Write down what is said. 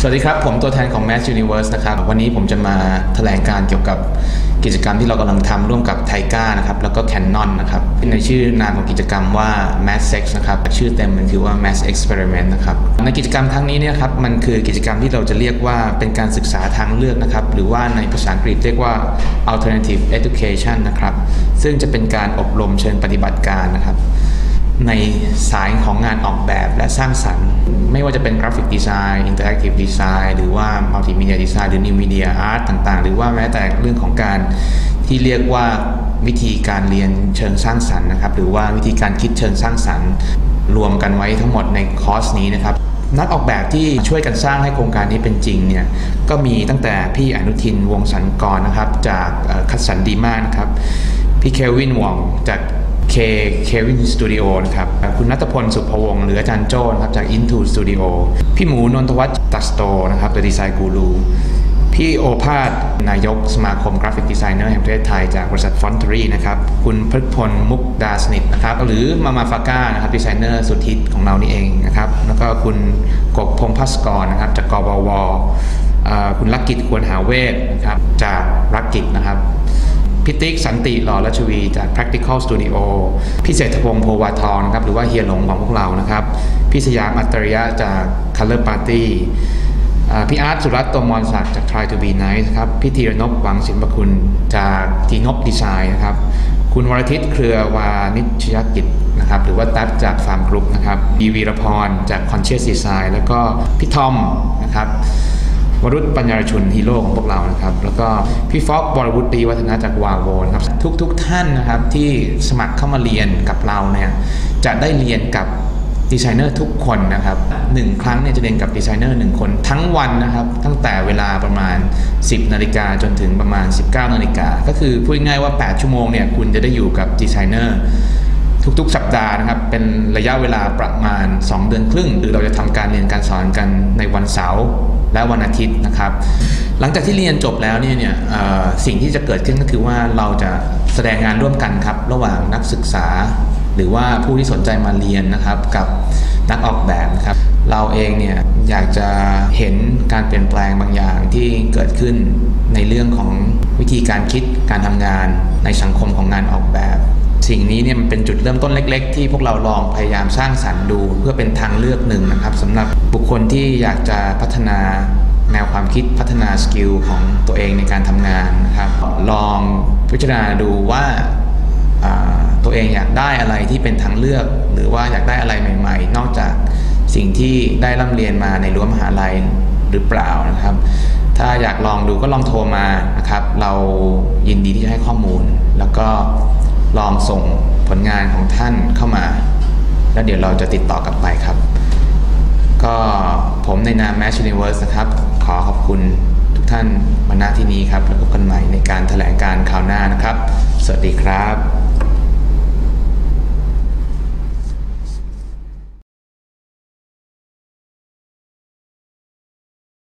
สวัสดีครับ ผมตัวแทนของ Mass Universe นะครับ วันนี้ผมจะมาแถลงการเกี่ยวกับกิจกรรมที่เรากำลังทำร่วมกับไทก้านะครับ แล้วก็ Canon นะครับ ในชื่อนามของกิจกรรมว่า Mass Sex นะครับ ชื่อเต็มมันคือว่า Mass Experiment นะครับ ในกิจกรรมครั้งนี้เนี่ยครับ มันคือกิจกรรมที่เราจะเรียกว่าเป็นการศึกษาทางเลือกนะครับ หรือว่าในภาษาอังกฤษเรียกว่า alternative education นะครับ ซึ่งจะเป็นการอบรมเชิงปฏิบัติการนะครับ ในสายของงานออกแบบและสร้างสรรค์ ไม่ว่าจะเป็นกราฟิกดีไซน์อินเตอร์แอคทีฟดีไซน์หรือว่ามัลติมีเดียดีไซน์หรือนิวมีเดียอาร์ตต่างๆ หรือว่าแม้แต่เรื่องของการที่เรียกว่าวิธีการเรียนเชิงสร้างสรรค์นะครับ หรือว่าวิธีการคิดเชิงสร้างสรรค์ รวมกันไว้ทั้งหมดในคอร์สนี้นะครับนักออกแบบที่ช่วยกันสร้างให้โครงการนี้เป็นจริงเนี่ยก็มีตั้งแต่พี่อนุทินวงสันกรนะครับ จากคัดสรรดีมากนะครับ พี่เควินวองจาก เคเควินสตูดิโอนะครับ คุณนัทพลสุภวงศ์หรืออาจารย์โจ้นะครับจาก Into Studio พี่หมูนนทวัฒน์ตัสโตนะครับ The Design Guru พี่โอภาสนายกสมาคมกราฟิกดีไซเนอร์แห่งประเทศไทยจากบริษัทฟอนทรีนะครับ คุณพฤกพลมุกดาสนิทนะครับ หรือมามาฟาก้านะครับดีไซเนอร์สุดฮิตของเรานี่เองนะครับ แล้วก็คุณกบพงพัสกรนะครับ จากกบวอ่าคุณลักกิจควรหาเวทนะครับจากรักกิจนะครับ พิติกสันติหล่อรัชวีจาก practical studio พี่เศรษฐพงศ์โพวาทองนะครับหรือว่าเฮียหลงของพวกเรานะครับ พี่สยามอัตริยะจาก color party พี่อาร์ตสุรัตน์ตมรศักดิ์จาก try to be nice ครับพี่ธีรนพหวังศิลปคุณจากทีนพดีไซน์นะครับ คุณวรทิตเครือวานิชยกิจนะครับหรือว่าตั๊บจากฟาร์มกรุ๊ปนะครับบีวีรพรจาก conscious design แล้วก็พี่ทอมนะครับ วรุษปัญญารชุนฮีโร่ของพวกเรานะครับ แล้วก็พี่ฟอกบรวุฒิวัฒนะจากวาโวนะครับ ทุกๆทท่านนะครับที่สมัครเข้ามาเรียนกับเราเนี่ยจะได้เรียนกับดีไซเนอร์ทุกคนนะครับหนึ่งครั้งเนี่ยจะเรียนกับดีไซเนอร์หนึ่งคนทั้งวันนะครับ ตั้งแต่เวลาประมาณ 10 นาฬิกาจนถึงประมาณ 19 นาฬิกาก็คือพูดง่ายๆว่า 8 ชั่วโมงเนี่ยคุณจะได้อยู่กับดีไซเนอร์ ทุกๆ สัปดาห์นะครับ เป็นระยะเวลาประมาณ 2 เดือนครึ่ง หรือเราจะทำการเรียนการสอนกันในวันเสาร์และวันอาทิตย์นะครับ หลังจากที่เรียนจบแล้วเนี่ยเนี่ยสิ่งที่จะเกิดขึ้นก็คือว่าเราจะแสดงงานร่วมกันครับ ระหว่างนักศึกษา หรือว่าผู้ที่สนใจมาเรียนนะครับ กับนักออกแบบนะครับ เราเองเนี่ยอยากจะเห็นการเปลี่ยนแปลงบางอย่างที่เกิดขึ้นในเรื่องของวิธีการคิดการทำงานในสังคมของงานออกแบบ สิ่งนี้เนี่ยมันเป็นจุดเริ่มต้นเล็ก ๆ ที่พวกเราลองพยายามสร้างสรรค์ดู เพื่อเป็นทางเลือกหนึ่งนะครับสำหรับบุคคลที่อยากจะพัฒนาแนวความคิดพัฒนาสกิลของตัวเองในการทำงานนะครับลองพิจารณาดูว่าอ่าตัวเองอยากได้อะไรที่เป็นทางเลือก หรือว่าอยากได้อะไรใหม่ ๆ นอกจากสิ่งที่ได้ร่ำเรียนมาในรั้วมหาลัยหรือเปล่านะครับ ถ้าอยากลองดูก็ลองโทรมานะครับ เรายินดีที่จะให้ข้อมูล แล้วก็ ลองส่งผลงานของท่านเข้ามา แล้วเดี๋ยวเราจะติดต่อกลับไปครับ ก็ผมในนาม Match Universe นะครับ ขอขอบคุณทุกท่านมาณที่นี้ครับแล้วพบกันใหม่ในการแถลงการข่าวหน้านะครับ สวัสดีครับ